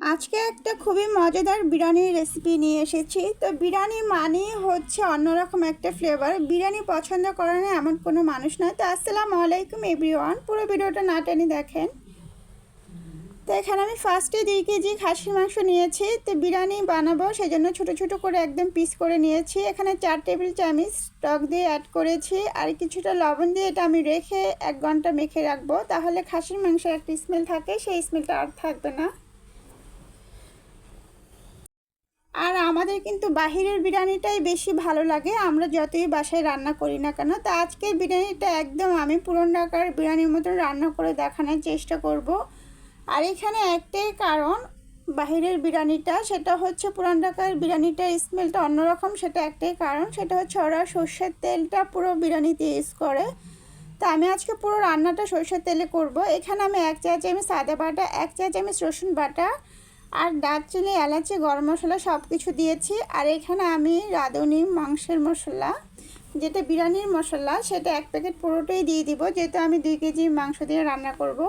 আজকে একটা খুবই মজাদার বিরিয়ানির রেসিপি নিয়ে এসেছি। তো বিরিয়ানি মানে হচ্ছে অন্যরকম একটা ফ্লেভার বিরিয়ানি পছন্দ করে না এমন কোনো মানুষ নয়। তো আসসালামু আলাইকুম এভরিওয়ান পুরো ভিডিওটা না টেনে দেখেন। তো এখানে আমি ফার্স্টে দুই কেজি খাসির মাংস নিয়েছি। তো বিরিয়ানি বানাবো সেই জন্য ছোটো ছোটো করে একদম পিস করে নিয়েছি। এখানে চার টেবিল চামচ টক দিয়ে অ্যাড করেছি। আর কিছুটা লবণ দিয়ে এটা আমি রেখে এক ঘণ্টা মেখে রাখব। তাহলে খাসির মাংসের একটা স্মেল থাকে। সেই স্মেলটা আর থাকবে না। আর আমাদের কিন্তু বাহিরের বিরিয়ানিটাই বেশি ভালো লাগে। আমরা যতই বাসায় রান্না করি না কেন, তা আজকের বিরিয়ানিটা একদম আমি পুরন ঢাকার বিরিয়ানির মতন রান্না করে দেখানোর চেষ্টা করব। আর এখানে একটাই কারণ, বাহিরের বিরিয়ানিটা, সেটা হচ্ছে পুরান ঢাকার বিরিয়ানিটার স্মেলটা অন্যরকম, সেটা একটাই কারণ, সেটা হচ্ছে ওরা সর্ষের তেলটা পুরো বিরিয়ানিতে ইউজ করে। তা আমি আজকে পুরো রান্নাটা সর্ষের তেলে করব। এখানে আমি এক চা চামচ আদা বাটা, এক চা চামচ রসুন বাটা আর দারচিনি, এলাচি, গরম মশলা সব কিছু দিয়েছি। আর এখানে আমি রাঁধুনি মাংসের মশলা, যেটা বিরিয়ানির মশলা, সেটা এক প্যাকেট পুরোটাই দিয়ে দিব। যেহেতু আমি দুই কেজি মাংস দিয়ে রান্না করব।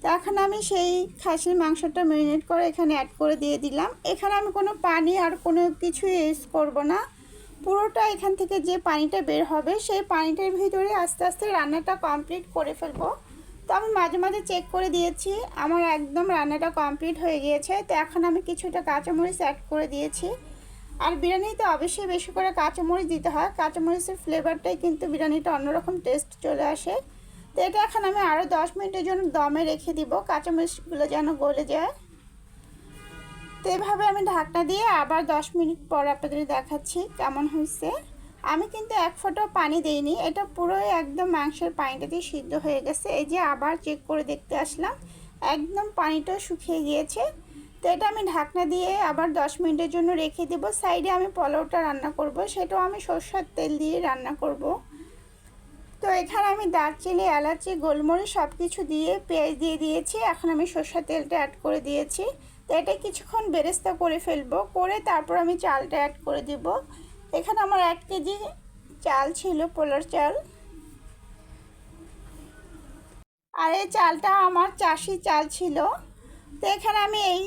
তো এখন আমি সেই খাসির মাংসটা ম্যারিনেট করে এখানে অ্যাড করে দিয়ে দিলাম। এখানে আমি কোনো পানি আর কোনো কিছু ইউজ করব না। পুরোটা এখান থেকে যে পানিটা বের হবে, সেই পানিটার ভিতরে আস্তে আস্তে রান্নাটা কমপ্লিট করে ফেলব। তো আমি মাঝে মাঝে চেক করে দিয়েছি। আমার একদম রান্নাটা কমপ্লিট হয়ে গিয়েছে। তো এখন আমি কিছুটা কাঁচামরিচ অ্যাড করে দিয়েছি। আর বিরিয়ানিতে অবশ্যই বেশি করে কাঁচামরিচ দিতে হয়। কাঁচামরিচের ফ্লেভারটাই কিন্তু বিরিয়ানিটা অন্যরকম টেস্ট চলে আসে। তো এটা এখন আমি আরও দশ মিনিটের জন্য দমে রেখে দিব। কাঁচামরিচগুলো যেন গলে যায়। তো এভাবে আমি ঢাকনা দিয়ে আবার দশ মিনিট পর আপনাদের দেখাচ্ছি কেমন হয়েছে। আমি কিন্তু এক ফোঁটাও পানি দেইনি। এটা পুরোই একদম মাংসের পানিটাতে সিদ্ধ হয়ে গেছে। এই যে আবার চেক করে দেখতে আসলাম, একদম পানিটাও শুকিয়ে গিয়েছে। তো এটা আমি ঢাকনা দিয়ে আবার দশ মিনিটের জন্য রেখে দেবো। সাইডে আমি পোলাওটা রান্না করব, সেটাও আমি সরষার তেল দিয়ে রান্না করব। তো এখানে আমি দারচিনি, এলাচি, গোলমরিচ সব কিছু দিয়ে পেঁয়াজ দিয়ে দিয়েছি। এখন আমি সরষার তেলটা অ্যাড করে দিয়েছি। তো এটা কিছুক্ষণ বেরেস্তা করে ফেলব। করে তারপর আমি চালটা অ্যাড করে দিব। এখানে আমার এক কেজি চাল ছিল, পোলার চাল। আর এই চালটা আমার চাষি চাল ছিল। তো এখানে আমি এই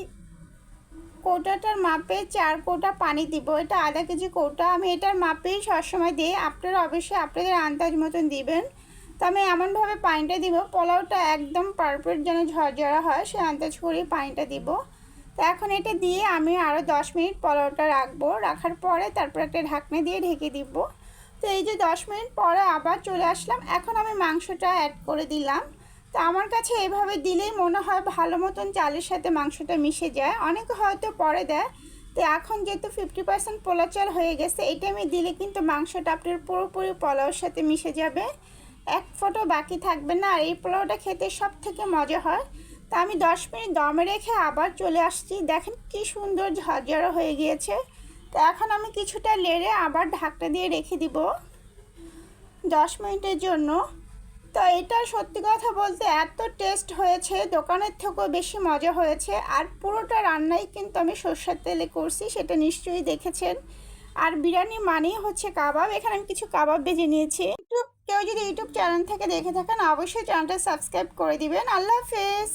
কৌটাটার মাপে চার কৌটা পানি দিব। এটা আধা কেজি কৌটা। আমি এটার মাপেই সবসময় দিই। আপনারা অবশ্যই আপনাদের আন্দাজ মতন দিবেন। তো আমি এমনভাবে পানিটা দিব, পোলাওটা একদম পারফেক্ট যেন ঝরঝরা হয়, সে আন্দাজ করেই পানিটা দিব। তো এখন এটা দিয়ে আমি আরও দশ মিনিট পোলাওটা রাখব। রাখার পরে তারপর একটা ঢাকনা দিয়ে ঢেকে দিব। তো এই যে দশ মিনিট পরে আবার চলে আসলাম। এখন আমি মাংসটা অ্যাড করে দিলাম। তো আমার কাছে এভাবে দিলেই মনে হয় ভালো মতন চালের সাথে মাংসটা মিশে যায়। অনেকে হয়তো পরে দেয়। তো এখন যেহেতু ফিফটি পার্সেন্ট পোলা চাল হয়ে গেছে এটা আমি দিলে কিন্তু মাংসটা আপনার পুরোপুরি পোলাওর সাথে মিশে যাবে। এক ফোটো বাকি থাকবে না। আর এই পোলাওটা খেতে সব থেকে মজা হয়। তা আমি দশ মিনিট দমে রেখে আবার চলে আসছি। দেখেন কি সুন্দর ঝরঝরা হয়ে গিয়েছে। তো এখন আমি কিছুটা লেড়ে আবার ঢাকটা দিয়ে রেখে দিব দশ মিনিটের জন্য। তো এটা সত্যি কথা বলতে এত টেস্ট হয়েছে, দোকানের থেকেও বেশি মজা হয়েছে। আর পুরোটা রান্নাই কিন্তু আমি সর্ষের তেলে করছি, সেটা নিশ্চয়ই দেখেছেন। আর বিরিয়ানি মানেই হচ্ছে কাবাব। এখানে আমি কিছু কাবাব বেজে নিয়েছি। ইউটিউব কেউ যদি ইউটিউব চ্যানেল থেকে দেখে থাকেন, অবশ্যই চ্যানেলটা সাবস্ক্রাইব করে দিবেন। আল্লাহ হাফেজ!